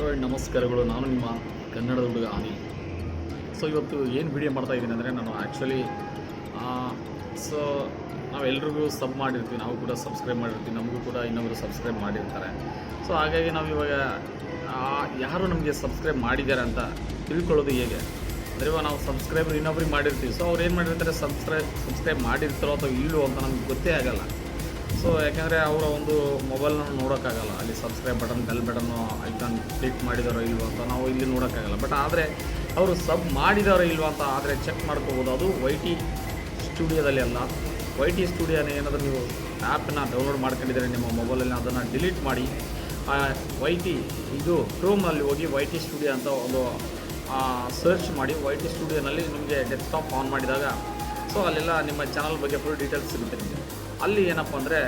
Android ನಮಸ್ಕಾರಗಳು. ನಾನು ನಿಮ್ಮ ಕನ್ನಡದ ಹುಡುಗ ಅನಿಲ್ ಸೊ ಇವತ್ತು ಏನು ವಿಡಿಯೋ ಮಾಡ್ತಾ ಇದ್ದೀನಿ ಅಂದರೆ ನಾನು ಆ್ಯಕ್ಚುಲಿ ಸೊ ನಾವೆಲ್ರಿಗೂ ಸಬ್ ಮಾಡಿರ್ತೀವಿ. ನಾವು ಕೂಡ ಸಬ್ಸ್ಕ್ರೈಬ್ ಮಾಡಿರ್ತೀವಿ. ನಮಗೂ ಕೂಡ ಇನ್ನೊಬ್ಬರು ಸಬ್ಸ್ಕ್ರೈಬ್ ಮಾಡಿರ್ತಾರೆ. ಸೊ ಹಾಗಾಗಿ ನಾವು ಇವಾಗ ಯಾರು ನಮಗೆ ಸಬ್ಸ್ಕ್ರೈಬ್ ಮಾಡಿದ್ದಾರೆ ಅಂತ ತಿಳ್ಕೊಳ್ಳೋದು ಹೇಗೆ? ಅಂದರೆ ಇವಾಗ ನಾವು ಸಬ್ಸ್ಕ್ರೈಬರ್ ಇನ್ನೊಬ್ರಿಗೆ ಮಾಡಿರ್ತೀವಿ. ಸೊ ಅವ್ರು ಏನು ಮಾಡಿರ್ತಾರೆ? ಸಬ್ಸ್ಕ್ರೈಬ್ ಸಬ್ಸ್ಕ್ರೈಬ್ ಮಾಡಿರ್ತಾರೋ ಅಥವಾ ಇಲ್ಲೋ ಅಂತ ನಮ್ಗೆ ಗೊತ್ತೇ ಆಗಲ್ಲ. ಸೊ ಯಾಕೆಂದರೆ ಅವರ ಒಂದು ಮೊಬೈಲ್ನ ನೋಡೋಕ್ಕಾಗಲ್ಲ. ಅಲ್ಲಿ subscribe button bell button icon click ಮಾಡಿದಾರೋ ಇಲ್ವೋ ಅಂತ ನಾವು ಇಲ್ಲಿ ನೋಡೋಕ್ಕಾಗಲ್ಲ. ಬಟ್ ಆದರೆ ಅವರು ಸಬ್ ಮಾಡಿದಾರೋ ಇಲ್ವೋ ಅಂತ ಆದರೆ ಚೆಕ್ ಮಾಡ್ಕೋಬೋದು. ಅದು ವೈ ಟಿ ಸ್ಟುಡಿಯೋದಲ್ಲಿ ಅಲ್ಲ. ವೈ ಟಿ ಸ್ಟುಡಿಯೋನ ಏನಾದರೂ ನೀವು ಆ್ಯಪನ್ನ ಡೌನ್ಲೋಡ್ ಮಾಡ್ಕೊಂಡಿದ್ರೆ ನಿಮ್ಮ ಮೊಬೈಲಲ್ಲಿ ಅದನ್ನು ಡಿಲೀಟ್ ಮಾಡಿ ವೈ ಟಿ ಇದು ಕ್ರೋಮ್ನಲ್ಲಿ ಹೋಗಿ ವೈ ಟಿ ಸ್ಟುಡಿಯೋ ಅಂತ ಒಂದು ಸರ್ಚ್ ಮಾಡಿ ವೈ ಟಿ ಸ್ಟುಡಿಯೋನಲ್ಲಿ ನಿಮಗೆ ಡೆಸ್ಕ್ಟಾಪ್ ಆನ್ ಮಾಡಿದಾಗ ಸೊ ಅಲ್ಲೆಲ್ಲ ನಿಮ್ಮ ಚಾನಲ್ ಬಗ್ಗೆ ಫುಲ್ ಡೀಟೇಲ್ಸ್ ಸಿಗುತ್ತೆ ನಿಮಗೆ. ಅಲ್ಲಿ ಏನಪ್ಪ ಅಂದರೆ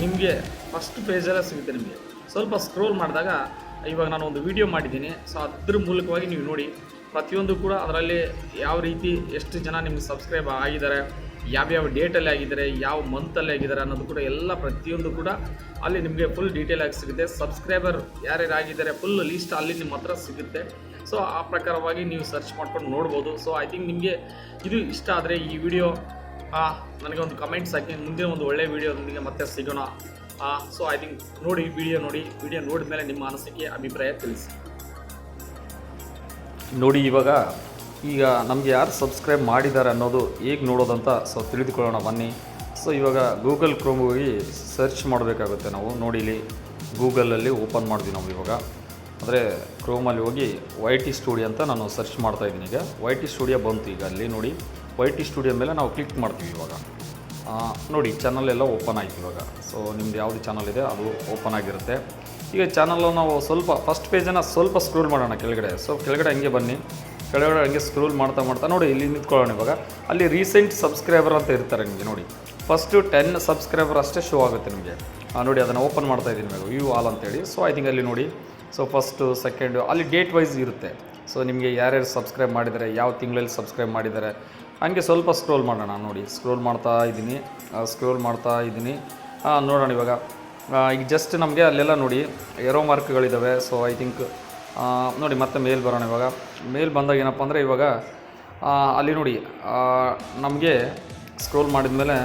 ನಿಮಗೆ ಫಸ್ಟ್ ಪೇಜಲ್ಲೇ ಸಿಗುತ್ತೆ ನಿಮಗೆ. ಸ್ವಲ್ಪ ಸ್ಕ್ರೋಲ್ ಮಾಡಿದಾಗ, ಇವಾಗ ನಾನು ಒಂದು ವಿಡಿಯೋ ಮಾಡಿದ್ದೀನಿ. ಸೊ ಅದ್ರ ಮೂಲಕವಾಗಿ ನೀವು ನೋಡಿ, ಪ್ರತಿಯೊಂದು ಕೂಡ ಅದರಲ್ಲಿ ಯಾವ ರೀತಿ ಎಷ್ಟು ಜನ ನಿಮ್ಗೆ ಸಬ್ಸ್ಕ್ರೈಬ್ ಆಗಿದ್ದಾರೆ, ಯಾವ್ಯಾವ ಡೇಟಲ್ಲಿ ಆಗಿದ್ದಾರೆ, ಯಾವ ಮಂತಲ್ಲಿ ಆಗಿದ್ದಾರೆ ಅನ್ನೋದು ಕೂಡ ಎಲ್ಲ ಪ್ರತಿಯೊಂದು ಕೂಡ ಅಲ್ಲಿ ನಿಮಗೆ ಫುಲ್ ಡೀಟೇಲ್ ಆಗಿ ಸಿಗುತ್ತೆ. ಸಬ್ಸ್ಕ್ರೈಬರ್ ಯಾರ್ಯಾರು ಆಗಿದ್ದಾರೆ ಫುಲ್ ಲೀಸ್ಟ್ ಅಲ್ಲಿ ನಿಮ್ಮ ಹತ್ರ ಸಿಗುತ್ತೆ. ಸೊ ಆ ಪ್ರಕಾರವಾಗಿ ನೀವು ಸರ್ಚ್ ಮಾಡ್ಕೊಂಡು ನೋಡ್ಬೋದು. ಸೊ ಐ ಥಿಂಕ್ ನಿಮಗೆ ಇದು ಇಷ್ಟ ಆದರೆ ಈ ವಿಡಿಯೋ ನನಗೆ ಒಂದು ಕಮೆಂಟ್ಸ್ ಹಾಕಿ ಮುಂದಿನ ಒಂದು ಒಳ್ಳೆಯ ವೀಡಿಯೋದೊಂದಿಗೆ ಮತ್ತೆ ಸಿಗೋಣ. ಸೊ ಐ ಥಿಂಕ್ ನೋಡಿ ವಿಡಿಯೋ ನೋಡಿ ವಿಡಿಯೋ ನೋಡಿದ ಮೇಲೆ ನಿಮ್ಮ ಅನಿಸಿಕೆ, ಅಭಿಪ್ರಾಯ ತಿಳಿಸಿ. ನೋಡಿ, ಇವಾಗ ಈಗ ನಮಗೆ ಯಾರು ಸಬ್ಸ್ಕ್ರೈಬ್ ಮಾಡಿದ್ದಾರೆ ಅನ್ನೋದು ಹೇಗೆ ನೋಡೋದಂತ ಸೊ ತಿಳಿದುಕೊಳ್ಳೋಣ, ಬನ್ನಿ. ಸೊ ಇವಾಗ ಗೂಗಲ್ ಕ್ರೋಮ್ಗೆ ಹೋಗಿ ಸರ್ಚ್ ಮಾಡಬೇಕಾಗುತ್ತೆ ನಾವು. ನೋಡಿ, ಇಲ್ಲಿ ಗೂಗಲಲ್ಲಿ ಓಪನ್ ಮಾಡಿದ್ವಿ ನಾವು ಇವಾಗ. ಅಂದರೆ ಕ್ರೋಮಲ್ಲಿ ಹೋಗಿ ವೈ ಟಿ ಸ್ಟುಡಿಯೋ ಅಂತ ನಾನು ಸರ್ಚ್ ಮಾಡ್ತಾ ಇದ್ದೀನಿ ಈಗ. ವೈ ಟಿ ಸ್ಟುಡಿಯೋ ಬಂತು ಈಗ ಅಲ್ಲಿ, ನೋಡಿ. ವೈ ಟಿ ಸ್ಟುಡಿಯೋ ಮೇಲೆ ನಾವು ಕ್ಲಿಕ್ ಮಾಡ್ತೀವಿ ಇವಾಗ. ನೋಡಿ ಚಾನಲ್ ಎಲ್ಲ ಓಪನ್ ಆಯಿತು ಇವಾಗ. ಸೊ ನಿಮ್ದು ಯಾವುದು ಚಾನಲ್ ಇದೆ, ಅದು ಓಪನ್ ಆಗಿರುತ್ತೆ. ಈಗ ಚಾನಲ್ ನಾವು ಸ್ವಲ್ಪ ಫಸ್ಟ್ ಪೇಜನ್ನು ಸ್ವಲ್ಪ ಸ್ಕ್ರೋಲ್ ಮಾಡೋಣ ಕೆಳಗಡೆ. ಸೊ ಕೆಳಗಡೆ ಹಂಗೆ ಬನ್ನಿ. ಕೆಳಗಡೆ ಹಂಗೆ ಸ್ಕ್ರೋಲ್ ಮಾಡ್ತಾ ಮಾಡ್ತಾ, ನೋಡಿ, ಇಲ್ಲಿ ನಿಂತ್ಕೊಳ್ಳೋಣ ಇವಾಗ. ಅಲ್ಲಿ ರೀಸೆಂಟ್ ಸಬ್ಸ್ಕ್ರೈಬರ್ ಅಂತ ಇರ್ತಾರೆ ನಿಮಗೆ, ನೋಡಿ. ಫಸ್ಟು ಟೆನ್ ಸಬ್ಸ್ಕ್ರೈಬರ್ ಅಷ್ಟೇ ಶೋ ಆಗುತ್ತೆ ನಿಮಗೆ. ನೋಡಿ, ಅದನ್ನು ಓಪನ್ ಮಾಡ್ತಾ ಇದ್ದೀನಿ ಇವಾಗ. ವ್ಯೂ ಆಲ್ ಅಂತೇಳಿ ಸೊ ಐ ಥಿಂಕ್ ಅಲ್ಲಿ ನೋಡಿ. ಸೊ ಫಸ್ಟು ಸೆಕೆಂಡು ಅಲ್ಲಿ ಡೇಟ್ ವೈಸ್ ಇರುತ್ತೆ. ಸೊ ನಿಮಗೆ ಯಾರ್ಯಾರು ಸಬ್ಸ್ಕ್ರೈಬ್ ಮಾಡಿದರೆ ಯಾವ ತಿಂಗಳಲ್ಲಿ ಸಬ್ಸ್ಕ್ರೈಬ್ ಮಾಡಿದ್ದಾರೆ ಹಂಗೆ ಸ್ವಲ್ಪ ಸ್ಕ್ರೋಲ್ ಮಾಡೋಣ ನೋಡಿ. ಸ್ಕ್ರೋಲ್ ಮಾಡ್ತಾ ಇದ್ದೀನಿ. ಸ್ಕ್ರೋಲ್ ಮಾಡ್ತಾ ಇದ್ದೀನಿ. ನೋಡೋಣ ಇವಾಗ. ಈಗ ಜಸ್ಟ್ ನಮಗೆ ಅಲ್ಲೆಲ್ಲ ನೋಡಿ ಎರೋ ಮಾರ್ಕ್ಗಳಿದ್ದಾವೆ ಸೊ ಐ ಥಿಂಕ್ ನೋಡಿ ಮತ್ತೆ ಮೇಲ್ ಬರೋಣ ಇವಾಗ. ಮೇಲ್ ಬಂದಾಗ ಏನಪ್ಪ ಅಂದರೆ ಇವಾಗ ಅಲ್ಲಿ ನೋಡಿ ನಮಗೆ ಸ್ಕ್ರೋಲ್ ಮಾಡಿದ್ಮೇಲೆ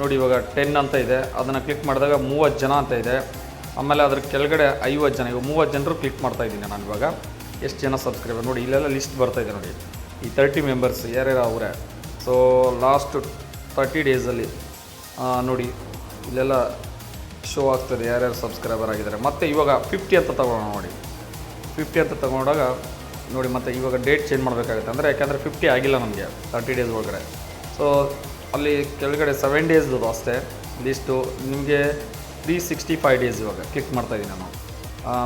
ನೋಡಿ ಇವಾಗ ಟೆನ್ ಅಂತ ಇದೆ. ಅದನ್ನು ಕ್ಲಿಕ್ ಮಾಡಿದಾಗ ಮೂವತ್ತು ಜನ ಅಂತ ಇದೆ. ಆಮೇಲೆ ಅದ್ರ ಕೆಳಗಡೆ ಐವತ್ತು ಜನ, ಇವಾಗ ಮೂವತ್ತು ಜನರು ಕ್ಲಿಕ್ ಮಾಡ್ತಾ ಇದ್ದೀನಿ ನಾನು ಇವಾಗ. ಎಷ್ಟು ಜನ ಸಬ್ಸ್ಕ್ರೈಬರ್ ನೋಡಿ, ಇಲ್ಲೆಲ್ಲ ಲಿಸ್ಟ್ ಬರ್ತಾಯಿದೆ ನೋಡಿ. ಈ ತರ್ಟಿ ಮೆಂಬರ್ಸ್ ಯಾರ್ಯಾರು ಅವರೇ? ಸೊ ಲಾಸ್ಟ್ ತರ್ಟಿ ಡೇಸಲ್ಲಿ ನೋಡಿ, ಇಲ್ಲೆಲ್ಲ ಶೋ ಆಗ್ತದೆ ಯಾರ್ಯಾರು ಸಬ್ಸ್ಕ್ರೈಬರ್ ಆಗಿದ್ದಾರೆ. ಮತ್ತು ಇವಾಗ ಫಿಫ್ಟಿ ಅಂತ ತಗೊಳ್ಳೋಣ ನೋಡಿ. ಫಿಫ್ಟಿ ಅಂತ ತಗೊಂಡಾಗ, ನೋಡಿ, ಮತ್ತು ಇವಾಗ ಡೇಟ್ ಚೇಂಜ್ ಮಾಡಬೇಕಾಗುತ್ತೆ. ಅಂದರೆ ಯಾಕೆಂದರೆ ಫಿಫ್ಟಿ ಆಗಿಲ್ಲ ನಮಗೆ ತರ್ಟಿ ಡೇಸ್ ಒಳಗಡೆ. ಸೊ ಅಲ್ಲಿ ಕೆಳಗಡೆ ಸೆವೆನ್ ಡೇಸ್ದು ಅಷ್ಟೇ. ಲಿಸ್ಟು ನಿಮಗೆ ತ್ರೀ ಸಿಕ್ಸ್ಟಿ ಫೈವ್ ಡೇಸ್ ಇವಾಗ ಕ್ಲಿಕ್ ಮಾಡ್ತಾಯಿದ್ದೀನಿ ನಾನು.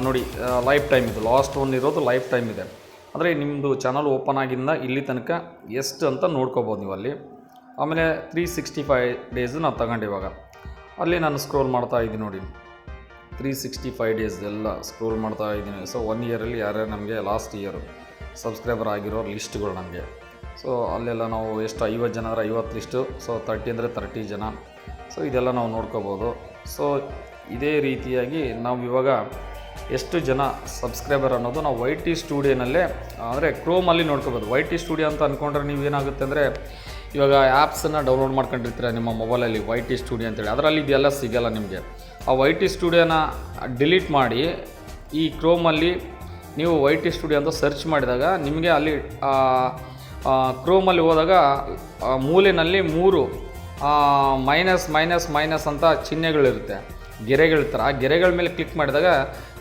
ನೋಡಿ ಲೈಫ್ ಟೈಮ್ ಇದು. ಲಾಸ್ಟ್ ಒನ್ ಇರೋದು ಲೈಫ್ ಟೈಮ್ ಇದೆ. ಅಂದರೆ ನಿಮ್ಮದು ಚಾನಲ್ ಓಪನ್ ಆಗಿಂದ ಇಲ್ಲಿ ತನಕ ಎಷ್ಟು ಅಂತ ನೋಡ್ಕೋಬೋದು ನೀವು ಅಲ್ಲಿ. ಆಮೇಲೆ ತ್ರೀ ಸಿಕ್ಸ್ಟಿ ಫೈವ್ ಡೇಸ್ ನಾನು ತಗೊಂಡು ಇವಾಗ. ಅಲ್ಲಿ ನಾನು ಸ್ಕ್ರೋಲ್ ಮಾಡ್ತಾ ಇದ್ದೀನಿ ನೋಡಿ. ತ್ರೀ ಸಿಕ್ಸ್ಟಿ ಫೈವ್ ಡೇಸ್ ಎಲ್ಲ ಸ್ಕ್ರೋಲ್ ಮಾಡ್ತಾ ಇದ್ದೀನಿ. ಸೊ ಒನ್ ಇಯರಲ್ಲಿ ಯಾರ್ಯಾರು ನಮಗೆ ಲಾಸ್ಟ್ ಇಯರು ಸಬ್ಸ್ಕ್ರೈಬರ್ ಆಗಿರೋ ಲಿಸ್ಟ್ಗಳು ನಮಗೆ. ಸೊ ಅಲ್ಲೆಲ್ಲ ನಾವು ಎಷ್ಟು ಐವತ್ತು ಜನ ಅಂದರೆ ಐವತ್ತು ಲಿಸ್ಟು ಸೊ ತರ್ಟಿ ಅಂದರೆ ತರ್ಟಿ ಜನ. ಸೊ ಇದೆಲ್ಲ ನಾವು ನೋಡ್ಕೋಬೋದು. ಸೊ ಇದೇ ರೀತಿಯಾಗಿ ನಾವು ಇವಾಗ ಎಷ್ಟು ಜನ ಸಬ್ಸ್ಕ್ರೈಬರ್ ಅನ್ನೋದು ನಾವು ವೈ ಟಿ ಸ್ಟುಡಿಯೋನಲ್ಲೇ, ಅಂದರೆ ಕ್ರೋಮಲ್ಲಿ ನೋಡ್ಕೋಬೋದು. ವೈ ಟಿ ಸ್ಟುಡಿಯೋ ಅಂತ ಅಂದ್ಕೊಂಡ್ರೆ ನೀವು ಏನಾಗುತ್ತೆ ಅಂದರೆ, ಇವಾಗ ಆ್ಯಪ್ಸನ್ನು ಡೌನ್ಲೋಡ್ ಮಾಡ್ಕೊಂಡಿರ್ತೀರ ನಿಮ್ಮ ಮೊಬೈಲಲ್ಲಿ ವೈ ಟಿ ಸ್ಟುಡಿಯೋ ಅಂತೇಳಿ. ಅದರಲ್ಲಿ ಇದೆಲ್ಲ ಸಿಗೋಲ್ಲ ನಿಮಗೆ. ಆ ವೈ ಟಿ ಸ್ಟುಡಿಯೋನ ಡಿಲೀಟ್ ಮಾಡಿ, ಈ ಕ್ರೋಮಲ್ಲಿ ನೀವು ವೈ ಟಿ ಸ್ಟುಡಿಯೋ ಅಂತ ಸರ್ಚ್ ಮಾಡಿದಾಗ ನಿಮಗೆ ಅಲ್ಲಿ ಕ್ರೋಮಲ್ಲಿ ಹೋದಾಗ ಮೂಲೆಯಲ್ಲಿ ಮೂರು ಮೈನಸ್ ಮೈನಸ್ ಮೈನಸ್ ಅಂತ ಚಿಹ್ನೆಗಳಿರುತ್ತೆ. ಗೆರೆಗಳಿರ್ತಾರೆ ಆ ಗೆರೆಗಳ ಮೇಲೆ ಕ್ಲಿಕ್ ಮಾಡಿದಾಗ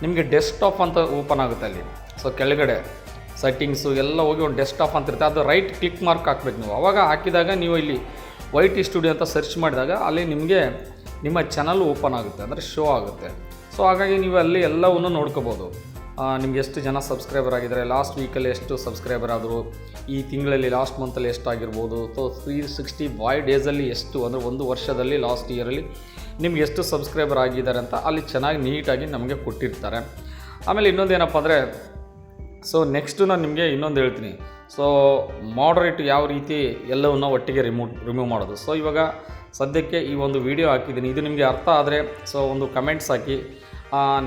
ನಿಮಗೆ ಡೆಸ್ಕ್ಟಾಪ್ ಅಂತ ಓಪನ್ ಆಗುತ್ತೆ ಅಲ್ಲಿ. ಸೊ ಕೆಳಗಡೆ ಸೆಟ್ಟಿಂಗ್ಸು ಎಲ್ಲ ಹೋಗಿ ಒಂದು ಡೆಸ್ಕ್ಟಾಪ್ ಅಂತ ಇರುತ್ತೆ. ಅದು ರೈಟ್ ಕ್ಲಿಕ್ ಮಾರ್ಕ್ ಹಾಕ್ಬೇಕು ನೀವು. ಅವಾಗ ಹಾಕಿದಾಗ ನೀವು ಇಲ್ಲಿ ವೈ ಟಿ ಸ್ಟುಡಿಯೋ ಅಂತ ಸರ್ಚ್ ಮಾಡಿದಾಗ ಅಲ್ಲಿ ನಿಮಗೆ ನಿಮ್ಮ ಚಾನಲ್ ಓಪನ್ ಆಗುತ್ತೆ, ಅಂದರೆ ಶೋ ಆಗುತ್ತೆ. ಸೊ ಹಾಗಾಗಿ ನೀವು ಅಲ್ಲಿ ಎಲ್ಲವನ್ನು ನೋಡ್ಕೋಬೋದು. ನಿಮ್ಗೆ ಎಷ್ಟು ಜನ ಸಬ್ಸ್ಕ್ರೈಬರ್ ಆಗಿದ್ದಾರೆ ಲಾಸ್ಟ್ ವೀಕಲ್ಲಿ ಎಷ್ಟು ಸಬ್ಸ್ಕ್ರೈಬರ್ ಆದರು, ಈ ತಿಂಗಳಲ್ಲಿ ಲಾಸ್ಟ್ ಮಂತಲ್ಲಿ ಎಷ್ಟಾಗಿರ್ಬೋದು ಸೊ ತ್ರೀ ಸಿಕ್ಸ್ಟಿ ಫೈವ್ ಡೇಸಲ್ಲಿ ಎಷ್ಟು, ಅಂದರೆ ಒಂದು ವರ್ಷದಲ್ಲಿ ಲಾಸ್ಟ್ ಇಯರಲ್ಲಿ ನಿಮ್ಗೆ ಎಷ್ಟು ಸಬ್ಸ್ಕ್ರೈಬರ್ ಆಗಿದ್ದಾರೆ ಅಂತ ಅಲ್ಲಿ ಚೆನ್ನಾಗಿ ನೀಟಾಗಿ ನಮಗೆ ಕೊಟ್ಟಿರ್ತಾರೆ. ಆಮೇಲೆ ಇನ್ನೊಂದು ಏನಪ್ಪ ಅಂದರೆ ಸೊ ನೆಕ್ಸ್ಟು ನಾನು ನಿಮಗೆ ಇನ್ನೊಂದು ಹೇಳ್ತೀನಿ. ಸೊ ಮಾಡ್ರೇಟ್ ಯಾವ ರೀತಿ ಎಲ್ಲವನ್ನು ಒಟ್ಟಿಗೆ ರಿಮೂವ್ ರಿಮೂವ್ ಮಾಡೋದು. ಸೊ ಇವಾಗ ಸದ್ಯಕ್ಕೆ ಈ ಒಂದು ವಿಡಿಯೋ ಹಾಕಿದ್ದೀನಿ. ಇದು ನಿಮಗೆ ಅರ್ಥ ಆದರೆ ಸೊ ಒಂದು ಕಮೆಂಟ್ಸ್ ಹಾಕಿ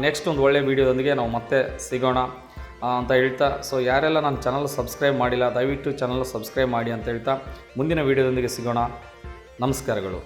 ನೆಕ್ಸ್ಟ್ ಒಂದು ಒಳ್ಳೆಯ ವೀಡಿಯೋದೊಂದಿಗೆ ನಾವು ಮತ್ತೆ ಸಿಗೋಣ ಅಂತ ಹೇಳ್ತಾ ಸೊ ಯಾರೆಲ್ಲ ನನ್ನ ಚಾನಲ್ ಸಬ್ಸ್ಕ್ರೈಬ್ ಮಾಡಿಲ್ಲ, ದಯವಿಟ್ಟು ಚಾನಲ್ ಸಬ್ಸ್ಕ್ರೈಬ್ ಮಾಡಿ ಅಂತ ಹೇಳ್ತಾ, ಮುಂದಿನ ವೀಡಿಯೋದೊಂದಿಗೆ ಸಿಗೋಣ. ನಮಸ್ಕಾರಗಳು.